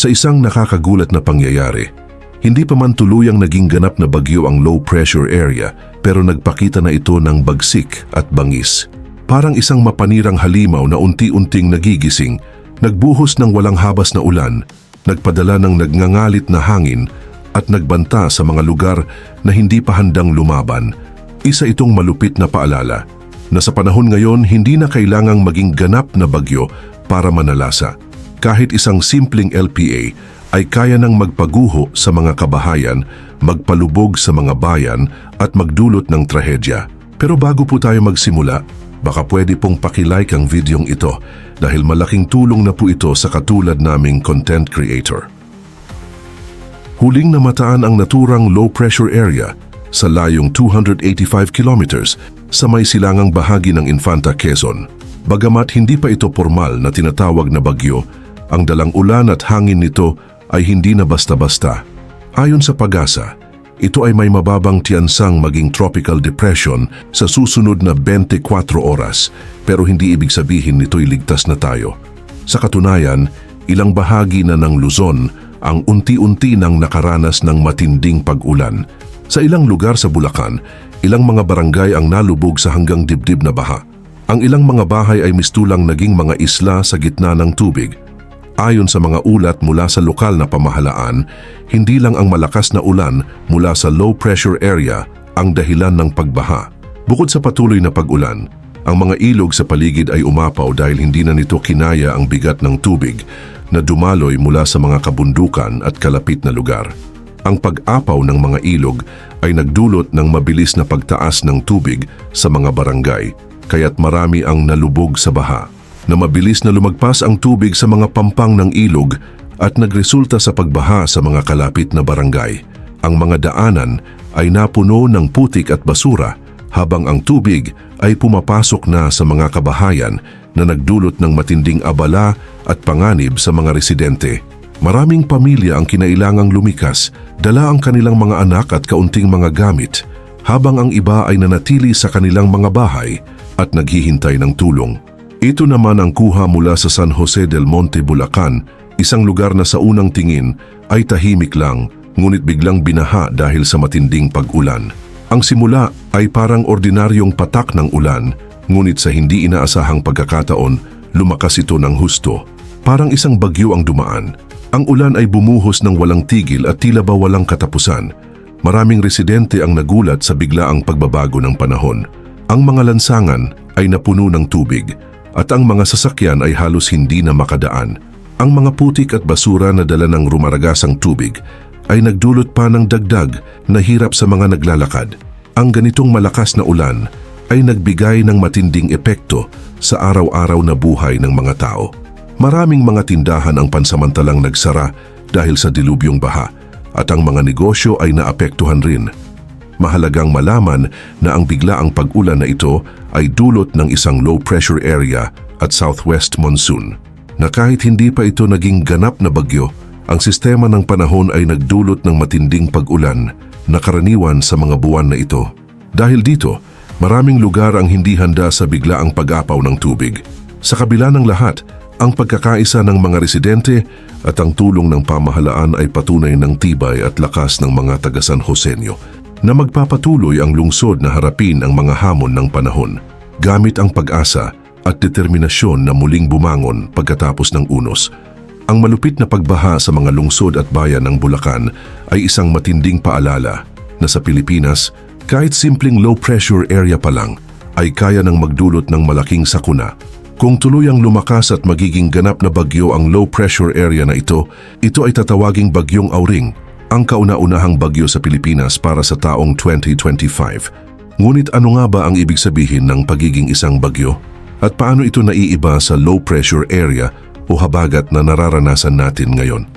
Sa isang nakakagulat na pangyayari, hindi pa man tuluyang naging ganap na bagyo ang low pressure area pero nagpakita na ito ng bagsik at bangis. Parang isang mapanirang halimaw na unti-unting nagigising, nagbuhos ng walang habas na ulan, nagpadala ng nagngangalit na hangin at nagbanta sa mga lugar na hindi pa handang lumaban. Isa itong malupit na paalala na sa panahon ngayon hindi na kailangang maging ganap na bagyo para manalasa. Kahit isang simpleng LPA ay kaya nang magpaguho sa mga kabahayan, magpalubog sa mga bayan at magdulot ng trahedya. Pero bago po tayo magsimula, baka pwede pong pakilike ang videong ito dahil malaking tulong na po ito sa katulad naming content creator. Huling namataan ang naturang low pressure area sa layong 285 kilometers sa may silangang bahagi ng Infanta Quezon. Bagamat hindi pa ito formal na tinatawag na bagyo, ang dalang ulan at hangin nito ay hindi na basta-basta. Ayon sa pag-asa, ito ay may mababang tiyansang maging tropical depression sa susunod na 24 oras pero hindi ibig sabihin nito'y ligtas na tayo. Sa katunayan, ilang bahagi na ng Luzon ang unti-unti nang nakaranas ng matinding pag-ulan. Sa ilang lugar sa Bulacan, ilang mga barangay ang nalubog sa hanggang dibdib na baha. Ang ilang mga bahay ay mistulang naging mga isla sa gitna ng tubig. Ayon sa mga ulat mula sa lokal na pamahalaan, hindi lang ang malakas na ulan mula sa low pressure area ang dahilan ng pagbaha. Bukod sa patuloy na pag-ulan, ang mga ilog sa paligid ay umapaw dahil hindi na nito kinaya ang bigat ng tubig na dumaloy mula sa mga kabundukan at kalapit na lugar. Ang pag-apaw ng mga ilog ay nagdulot ng mabilis na pagtaas ng tubig sa mga barangay, kaya't marami ang nalubog sa baha. Na mabilis na lumagpas ang tubig sa mga pampang ng ilog at nagresulta sa pagbaha sa mga kalapit na barangay. Ang mga daanan ay napuno ng putik at basura habang ang tubig ay pumapasok na sa mga kabahayan na nagdulot ng matinding abala at panganib sa mga residente. Maraming pamilya ang kinailangang lumikas, dala ang kanilang mga anak at kaunting mga gamit, habang ang iba ay nanatili sa kanilang mga bahay at naghihintay ng tulong. Ito naman ang kuha mula sa San Jose del Monte, Bulacan, isang lugar na sa unang tingin ay tahimik lang, ngunit biglang binaha dahil sa matinding pag-ulan. Ang simula ay parang ordinaryong patak ng ulan, ngunit sa hindi inaasahang pagkakataon, lumakas ito ng husto. Parang isang bagyo ang dumaan. Ang ulan ay bumuhos ng walang tigil at tila ba walang katapusan. Maraming residente ang nagulat sa biglaang pagbabago ng panahon. Ang mga lansangan ay napuno ng tubig at ang mga sasakyan ay halos hindi na makadaan. Ang mga putik at basura na dala ng rumaragasang tubig ay nagdulot pa ng dagdag na hirap sa mga naglalakad. Ang ganitong malakas na ulan ay nagbigay ng matinding epekto sa araw-araw na buhay ng mga tao. Maraming mga tindahan ang pansamantalang nagsara dahil sa dilubyong baha at ang mga negosyo ay naapektuhan rin. Mahalagang malaman na ang biglaang pag-ulan na ito ay dulot ng isang low pressure area at southwest monsoon na kahit hindi pa ito naging ganap na bagyo, ang sistema ng panahon ay nagdulot ng matinding pag-ulan na karaniwan sa mga buwan na ito. Dahil dito, maraming lugar ang hindi handa sa biglaang pag-apaw ng tubig. Sa kabila ng lahat, ang pagkakaisa ng mga residente at ang tulong ng pamahalaan ay patunay ng tibay at lakas ng mga taga San Joseño na magpapatuloy ang lungsod na harapin ang mga hamon ng panahon gamit ang pag-asa at determinasyon na muling bumangon pagkatapos ng unos. Ang malupit na pagbaha sa mga lungsod at bayan ng Bulacan ay isang matinding paalala na sa Pilipinas, kahit simpleng low pressure area pa lang, ay kaya ng magdulot ng malaking sakuna. Kung tuluyang lumakas at magiging ganap na bagyo ang low pressure area na ito, ito ay tatawaging bagyong Auring, ang kauna-unahang bagyo sa Pilipinas para sa taong 2025. Ngunit ano nga ba ang ibig sabihin ng pagiging isang bagyo? At paano ito naiiba sa low pressure area o habagat na nararanasan natin ngayon?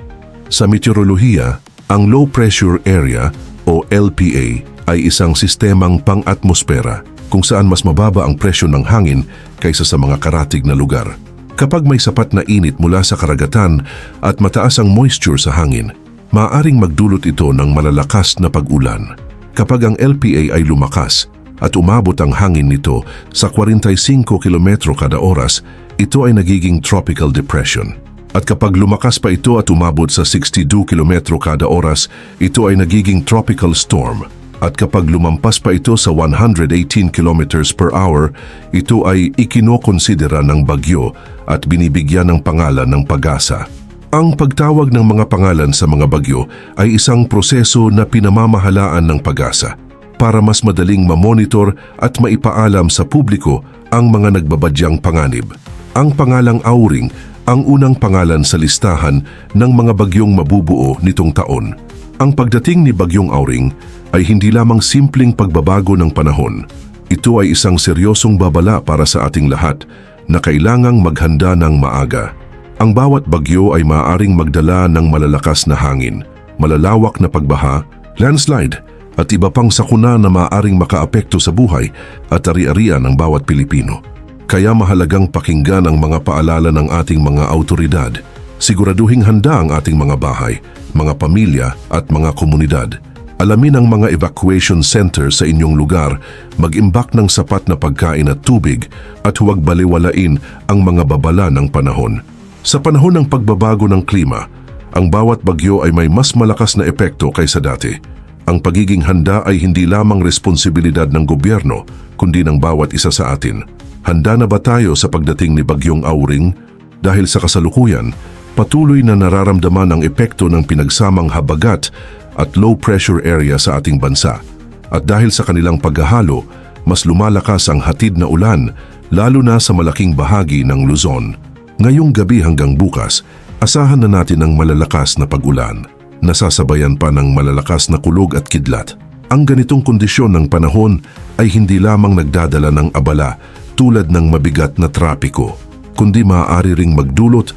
Sa meteorolohiya, ang low pressure area o LPA ay isang sistemang pang-atmosfera kung saan mas mababa ang presyo ng hangin kaysa sa mga karatig na lugar. Kapag may sapat na init mula sa karagatan at mataas ang moisture sa hangin, maaaring magdulot ito ng malalakas na pag-ulan. Kapag ang LPA ay lumakas at umabot ang hangin nito sa 45 kilometro kada oras, ito ay nagiging tropical depression. At kapag lumakas pa ito at umabot sa 62 kilometro kada oras, ito ay nagiging tropical storm. At kapag lumampas pa ito sa 118 kilometers per hour, ito ay ikinokonsidera ng bagyo at binibigyan ng pangalan ng pag-asa. Ang pagtawag ng mga pangalan sa mga bagyo ay isang proseso na pinamamahalaan ng pag-asa para mas madaling mamonitor at maipaalam sa publiko ang mga nagbabadyang panganib. Ang pangalang Auring ang unang pangalan sa listahan ng mga bagyong mabubuo nitong taon. Ang pagdating ni Bagyong Auring ay hindi lamang simpleng pagbabago ng panahon. Ito ay isang seryosong babala para sa ating lahat na kailangang maghanda ng maaga. Ang bawat bagyo ay maaaring magdala ng malalakas na hangin, malalawak na pagbaha, landslide, at iba pang sakuna na maaaring makaapekto sa buhay at ari-arian ng bawat Pilipino. Kaya mahalagang pakinggan ang mga paalala ng ating mga autoridad. Siguraduhing handa ang ating mga bahay, mga pamilya at mga komunidad. Alamin ang mga evacuation center sa inyong lugar, mag-imbak ng sapat na pagkain at tubig at huwag baliwalain ang mga babala ng panahon. Sa panahon ng pagbabago ng klima, ang bawat bagyo ay may mas malakas na epekto kaysa dati. Ang pagiging handa ay hindi lamang responsibilidad ng gobyerno, kundi ng bawat isa sa atin. Handa na ba tayo sa pagdating ni Bagyong Auring? Dahil sa kasalukuyan, patuloy na nararamdaman ang epekto ng pinagsamang habagat at low pressure area sa ating bansa. At dahil sa kanilang paghahalo, mas lumalakas ang hatid na ulan, lalo na sa malaking bahagi ng Luzon. Ngayong gabi hanggang bukas, asahan na natin ang malalakas na pag-ulan. Nasasabayan pa ng malalakas na kulog at kidlat. Ang ganitong kondisyon ng panahon ay hindi lamang nagdadala ng abala tulad ng mabigat na trapiko, kundi maaari ring magdulot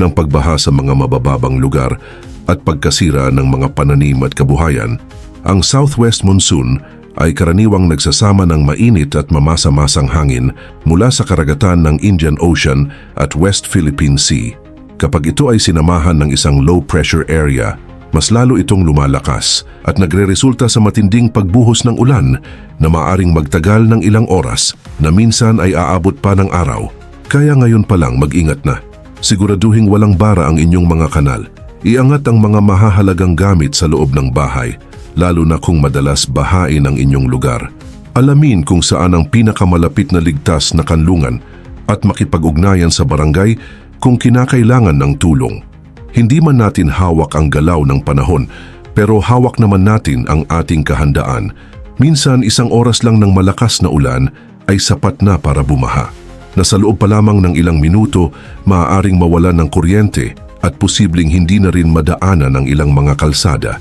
ng pagbaha sa mga mabababang lugar at pagkasira ng mga pananim at kabuhayan. Ang southwest monsoon ay karaniwang nagsasama ng mainit at mamasa-masang hangin mula sa karagatan ng Indian Ocean at West Philippine Sea. Kapag ito ay sinamahan ng isang low pressure area, mas lalo itong lumalakas at nagreresulta sa matinding pagbuhos ng ulan na maaring magtagal ng ilang oras na minsan ay aabot pa ng araw. Kaya ngayon pa lang mag-ingat na. Siguraduhing walang bara ang inyong mga kanal. Iangat ang mga mahahalagang gamit sa loob ng bahay, lalo na kung madalas bahain ang inyong lugar. Alamin kung saan ang pinakamalapit na ligtas na kanlungan at makipag-ugnayan sa barangay kung kinakailangan ng tulong. Hindi man natin hawak ang galaw ng panahon, pero hawak naman natin ang ating kahandaan. Minsan isang oras lang ng malakas na ulan ay sapat na para bumaha. Na sa loob pa lamang ng ilang minuto, maaaring mawalan ng kuryente at posibleng hindi na rin madaanan ang ilang mga kalsada.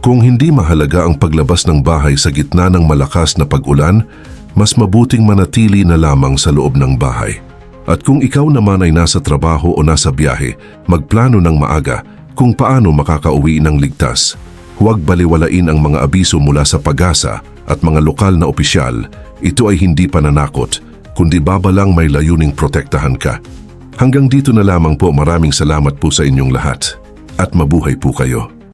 Kung hindi mahalaga ang paglabas ng bahay sa gitna ng malakas na pag-ulan, mas mabuting manatili na lamang sa loob ng bahay. At kung ikaw naman ay nasa trabaho o nasa biyahe, magplano ng maaga kung paano makakauwi ng ligtas. Huwag baliwalain ang mga abiso mula sa pag-asa at mga lokal na opisyal. Ito ay hindi pananakot, kundi babalang may layuning protektahan ka. Hanggang dito na lamang po maraming salamat po sa inyong lahat. At mabuhay po kayo.